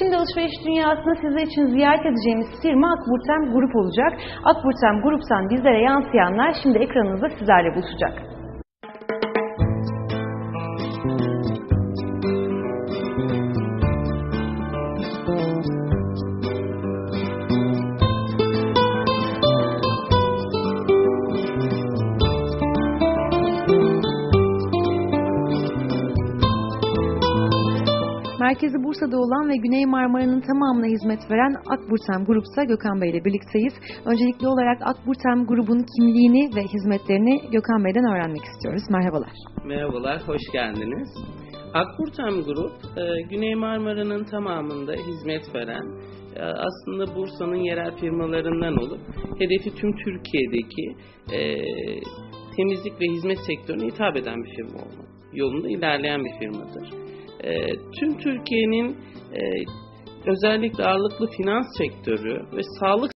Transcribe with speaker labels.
Speaker 1: Şimdi alışveriş dünyasında sizler için ziyaret edeceğimiz firma Akburtem Grup olacak. Akburtem Grup'tan bizlere yansıyanlar şimdi ekranınızda sizlerle buluşacak. Merkezi Bursa'da olan ve Güney Marmara'nın tamamına hizmet veren Akburtem Grup'sa Gökhan Bey ile birlikteyiz. Öncelikli olarak Akburtem Grubun kimliğini ve hizmetlerini Gökhan Bey'den öğrenmek istiyoruz. Merhabalar.
Speaker 2: Merhabalar, hoş geldiniz. Akburtam Grup, e, Güney Marmara'nın tamamında hizmet veren, e, aslında Bursa'nın yerel firmalarından olup, hedefi tüm Türkiye'deki e, temizlik ve hizmet sektörüne hitap eden bir firma olma yolunda ilerleyen bir firmadır. E, tüm Türkiye'nin e, özellikle ağırlıklı finans sektörü ve sağlık